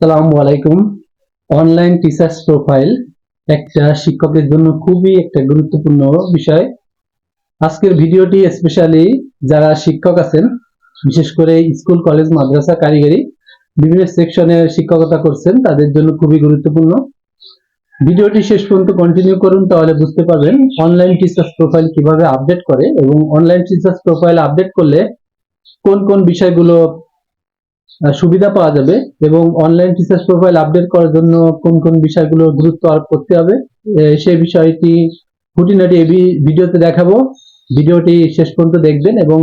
আসসালামু আলাইকুম। Online teachers profile একটা শিক্ষকের জন্য খুবই একটা গুরুত্বপূর্ণ বিষয়। আজকের ভিডিওটি স্পেশালি যারা শিক্ষক আছেন, বিশেষ করে স্কুল কলেজ মাদ্রাসা, কারিগরি, বিভিন্ন সেকশনে শিক্ষকতা করছেন, তাদের জন্য খুবই গুরুত্বপূর্ণ। ভিডিওটি শেষ পর্যন্ত কন্টিনিউ করুন, তাহলে বুঝতে পারবেন অনলাইন টিচার্স প্রোফাইল কীভাবে আপডেট করে এবং অনলাইন টিচার্স প্রোফাইল আপডেট করলে কোন কোন বিষয়গুলো সুবিধা পাওয়া যাবে এবং অনলাইন টিচার্স প্রোফাইল আপডেট করার জন্য কোন কোন বিষয়গুলো গুরুত্ব আরোপ করতে হবে সেই বিষয়টি খুঁটিনাটি এই ভিডিওতে দেখাবো। ভিডিওটি শেষ পর্যন্ত দেখবেন এবং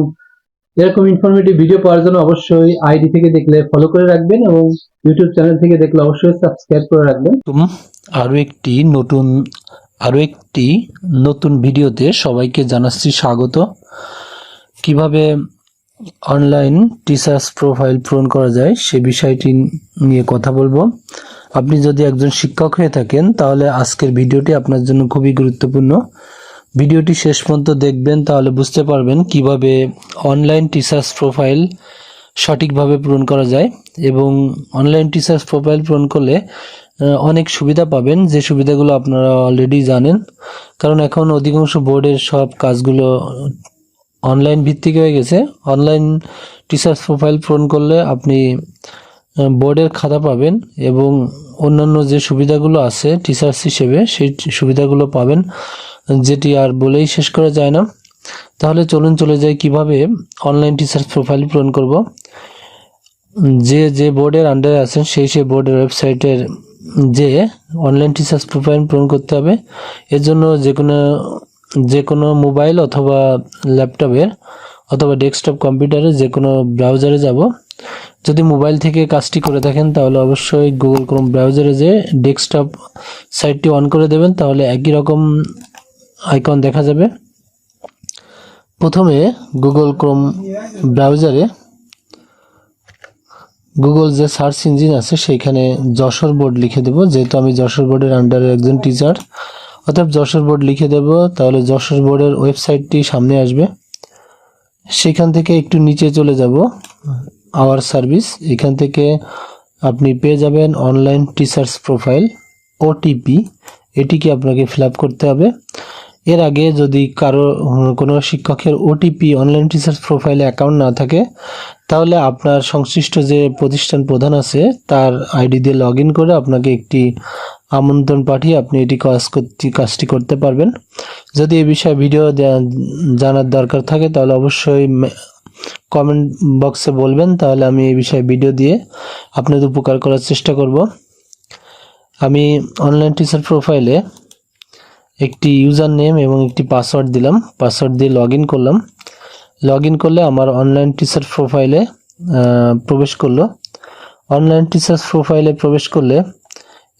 এরকম ইনফরমেটিভ ভিডিও পাওয়ার জন্য অবশ্যই আইডি থেকে দেখলে ফলো করে রাখবেন এবং ইউটিউব চ্যানেল থেকে দেখলে অবশ্যই সাবস্ক্রাইব করে রাখবেন। আরও একটি নতুন আরও একটি নতুন ভিডিওতে সবাইকে জানাচ্ছি স্বাগত। কীভাবে অনলাইন টিচার্স প্রোফাইল পূরণ করা যায়, সে বিষয়টি নিয়ে কথা বলব। আপনি যদি একজন শিক্ষক হয়ে থাকেন, তাহলে আজকের ভিডিওটি আপনার জন্য খুবই গুরুত্বপূর্ণ। ভিডিওটি শেষ পর্যন্ত দেখবেন, তাহলে বুঝতে পারবেন কীভাবে অনলাইন টিচার্স প্রোফাইল সঠিকভাবে পূরণ করা যায় এবং অনলাইন টিচার্স প্রোফাইল পূরণ করলে অনেক সুবিধা পাবেন। যে সুবিধাগুলো আপনারা অলরেডি জানেন, কারণ এখন অধিকাংশ বোর্ডের সব কাজগুলো অনলাইন ভিত্তিক হয়ে গেছে। অনলাইন টিচার্স প্রোফাইল পূরণ করলে আপনি বোর্ডের খাতা পাবেন এবং অন্যান্য যে সুবিধাগুলো আছে টিচার্স হিসেবে, সেই সুবিধাগুলো পাবেন, যেটি আর বলেই শেষ করা যায় না। তাহলে চলুন চলে যাই কীভাবে অনলাইন টিচার্স প্রোফাইল পূরণ করব। যে যে বোর্ডের আন্ডারে আছেন, সেই সেই বোর্ডের ওয়েবসাইটের যে অনলাইন টিচার্স প্রোফাইল পূরণ করতে হবে। এর জন্য যে কোনো যে কোনো মোবাইল অথবা ল্যাপটপের অথবা ডেস্কটপ কম্পিউটারে যে কোনো ব্রাউজারে যাব। যদি মোবাইল থেকে কাজটি করে থাকেন, তাহলে অবশ্যই গুগল ক্রোম ব্রাউজারে যে ডেস্কটপ সাইটটি অন করে দেবেন, তাহলে একই রকম আইকন দেখা যাবে। প্রথমে গুগল ক্রোম ব্রাউজারে গুগল যে সার্চ ইঞ্জিন আছে, সেইখানে যশোর বোর্ড লিখে দেব। যেহেতু আমি যশোর বোর্ডের আন্ডারে একজন টিচার অর্থাৎ যশোর বোর্ড লিখে দেব, তাহলে যশোর বোর্ডের ওয়েবসাইটটি সামনে আসবে। সেখান থেকে একটু নিচে চলে যাব, আওয়ার সার্ভিস। এখান থেকে আপনি পেয়ে যাবেন অনলাইন টিচার্স প্রোফাইল, ওটিপি। এটিকে আপনাকে ফিল করতে হবে। এর আগে যদি কারও কোনো শিক্ষকের ওটিপি অনলাইন টিচার্স প্রোফাইলে অ্যাকাউন্ট না থাকে, তাহলে আপনার সংশ্লিষ্ট যে প্রতিষ্ঠান প্রধান আছে, তার আইডি দিয়ে লগ করে আপনাকে একটি আমন্ত্রণ পাঠিয়ে আপনি এটি কাজ করতে কাজটি করতে পারবেন। যদি এই বিষয়ে ভিডিও জানার দরকার থাকে, তাহলে অবশ্যই কমেন্ট বক্সে বলবেন। তাহলে আমি এই বিষয়ে ভিডিও দিয়ে আপনাদের উপকার করার চেষ্টা করব। আমি অনলাইন টিচার প্রোফাইলে একটি ইউজার নেম এবং একটি পাসওয়ার্ড দিলাম। পাসওয়ার্ড দিয়ে লগ করলাম। লগ করলে আমার অনলাইন টিচার প্রোফাইলে প্রবেশ করল। অনলাইন টিচার্স প্রোফাইলে প্রবেশ করলে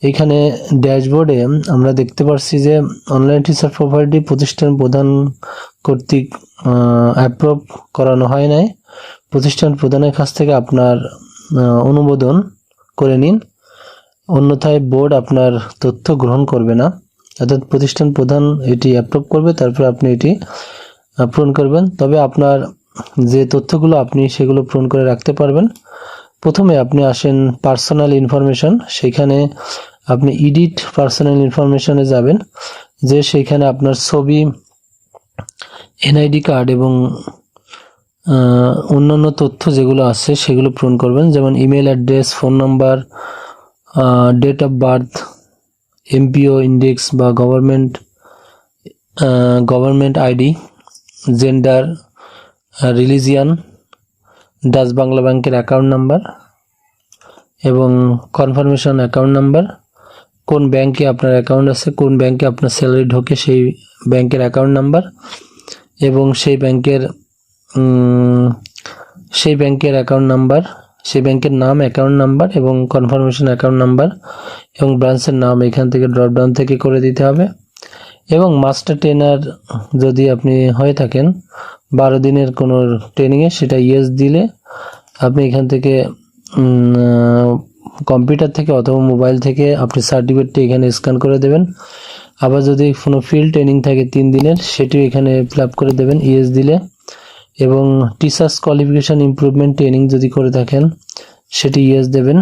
এখানে ড্যাশবোর্ডে আমরা দেখতে পাচ্ছি যে অনলাইন টিচার প্রোফাইলটি প্রতিষ্ঠান প্রধান কর্তৃক অ্যাপ্রুভ করানো হয় নাই। প্রতিষ্ঠান প্রধানের কাছ থেকে আপনার অনুমোদন করে নিন। অন্যথায় বোর্ড আপনার তথ্য গ্রহণ করবে না। অর্থাৎ প্রতিষ্ঠান প্রধান এটি অ্যাপ্রুভ করবে, তারপর আপনি এটি পূরণ করবেন। তবে আপনার যে তথ্যগুলো আপনি সেগুলো পূরণ করে রাখতে পারবেন। প্রথমে আপনি আসেন পার্সোনাল ইনফরমেশন সেখানে আপনি ইডিট পার্সোনাল ইনফরমেশনে যাবেন, যে সেখানে আপনার ছবি এনআইডি কার্ড এবং অন্যান্য তথ্য যেগুলো আছে সেগুলো পূরণ করবেন। যেমন email address phone number date of birth MPO index বা government government ID gender religion Dutch Bangla ব্যাংকের অ্যাকাউন্ট নাম্বার এবং কনফার্মেশন অ্যাকাউন্ট নাম্বার কোন ব্যাংকে আপনার অ্যাকাউন্ট আছে, কোন ব্যাংকে আপনার স্যালারি ঢোকে সেই ব্যাংকের অ্যাকাউন্ট নাম্বার এবং সেই ব্যাংকের সেই ব্যাংকের অ্যাকাউন্ট নাম্বার সেই ব্যাংকের নাম অ্যাকাউন্ট নাম্বার এবং কনফার্মেশন অ্যাকাউন্ট নাম্বার এবং ব্রাঞ্চের নাম এখান থেকে ড্রপ ডাউন থেকে করে দিতে হবে এবং মাস্টার ট্রেনার যদি আপনি হয়ে থাকেন, বারো দিনের কোনো ট্রেনিংয়ে সেটা ইয়েস দিলে আপনি এখান থেকে কম্পিউটার থেকে অথবা মোবাইল থেকে আপনি সার্টিফিকেটটি এখানে স্ক্যান করে দেবেন। আবার যদি কোনো ফিল্ড ট্রেনিং থাকে তিন দিনের, সেটিও এখানে ফিল করে দেবেন ইয়েস দিলে। এবং টিচার্স কোয়ালিফিকেশন ইমপ্রুভমেন্ট ট্রেনিং যদি করে থাকেন, সেটি ইয়েস দেবেন।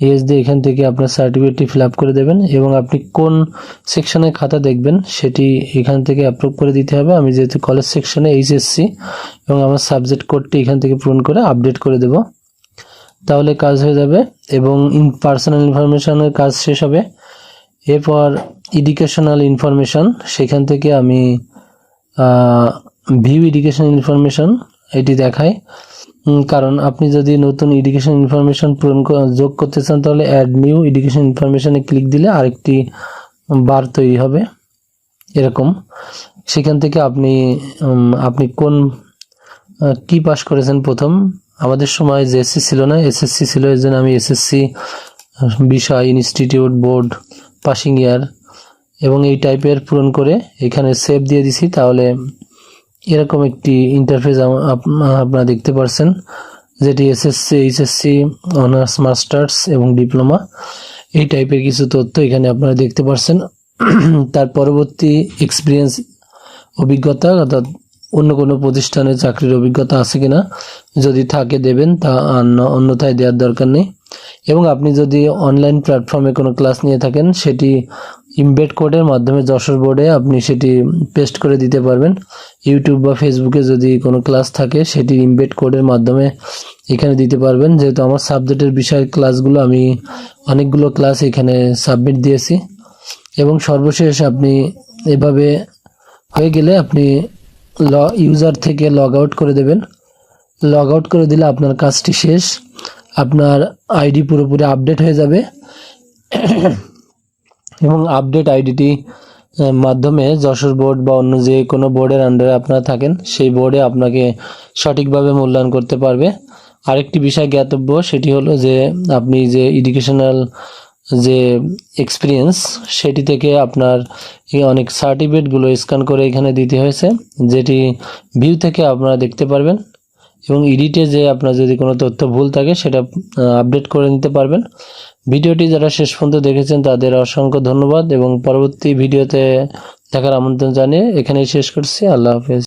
ইয়েস দিয়ে এখান থেকে আপনার সার্টিফিকেটটি ফিল করে দেবেন এবং আপনি কোন সেকশনের খাতা দেখবেন, সেটি এখান থেকে অ্যাপ্রুভ করে দিতে হবে। আমি যেহেতু কলেজ সেকশনে এইচএসসি এবং আমার সাবজেক্ট কোডটি এখান থেকে পূরণ করে আপডেট করে দেব। তাহলে কাজ হয়ে যাবে এবং ইন পার্সোনাল ইনফরমেশনের কাজ শেষ হবে। এরপর এডুকেশনাল ইনফরমেশন সেখান থেকে আমি ভিউ এডুকেশন ইনফরমেশন এটি দেখাই। কারণ আপনি যদি নতুন এডুকেশন ইনফরমেশন পূরণ যোগ করতে চান, তাহলে অ্যাড নিউ এডুকেশন ইনফরমেশনে ক্লিক দিলে আরেকটি বার তৈরি হবে। এরকম। সেখান থেকে আপনি আপনি কোন কি পাস করেছেন প্রথম? আমাদের সময় যে এসএসসি ছিল না, এসএসসি ছিল এই জন্য আমি এসএসসি, বিষয় ইনস্টিটিউট বোর্ড পাসিং ইয়ার এবং এই টাইপের পূরণ করে এখানে সেভ দিয়ে দিছি। তাহলে এরকম একটি ইন্টারফেস আপনারা দেখতে পারছেন, যেটি এসএসসি, এইচএসসি অনার্স মাস্টার্স এবং ডিপ্লোমা এই টাইপের কিছু তথ্য এখানে আপনারা দেখতে পারছেন। তার পরবর্তী এক্সপিরিয়েন্স অভিজ্ঞতা অর্থাৎ অন্য কোনো প্রতিষ্ঠানে চাকরির অভিজ্ঞতা আছে কিনা? যদি থাকে দেবেন, তা অন্য- অন্যথায় দেওয়ার দরকার নেই। এবং আপনি যদি অনলাইন প্ল্যাটফর্মে কোনো ক্লাস নিয়ে থাকেন, সেটি ইমবেড কোডের মাধ্যমে যশোর বোর্ডে আপনি সেটি পেস্ট করে দিতে পারবেন। ইউটিউব বা ফেসবুকে যদি কোনো ক্লাস থাকে, সেটি ইমবেড কোডের মাধ্যমে এখানে দিতে পারবেন। যেহেতু আমার সাবজেক্টের বিষয়ের ক্লাসগুলো আমি অনেকগুলো ক্লাস এখানে সাবমিট দিয়েছি। এবং সর্বশেষ আপনি এভাবে হয়ে গেলে আপনি ল ইউজার থেকে লগ আউট করে দেবেন। লগ আউট করে দিলে আপনার কাজটি শেষ। আপনার আইডি পুরোপুরি আপডেট হয়ে যাবে। এবং আপডেট আইডিটি মাধ্যমে যশোর বোর্ড বা অন্য যে কোনো বোর্ডের আন্ডারে আপনারা থাকেন, সেই বোর্ডে আপনাকে সঠিকভাবে মূল্যায়ন করতে পারবে। আরেকটি বিষয় জ্ঞাতব্য, সেটি হলো যে আপনি যে এডুকেশনাল যে এক্সপিরিয়েন্স সেটি থেকে আপনার অনেক সার্টিফিকেটগুলো স্ক্যান করে এখানে দিতে হয়েছে, যেটি ভিউ থেকে আপনারা দেখতে পারবেন এবং এডিটে যে আপনার যদি কোনো তথ্য ভুল থাকে, সেটা আপডেট করে নিতে পারবেন। ভিডিওটি যারা শেষ পর্যন্ত দেখেছেন, তাদের অসংখ্য ধন্যবাদ এবং পরবর্তী ভিডিওতে দেখার আমন্ত্রণ জানিয়ে এখানেই শেষ করছি। আল্লাহ হাফেজ।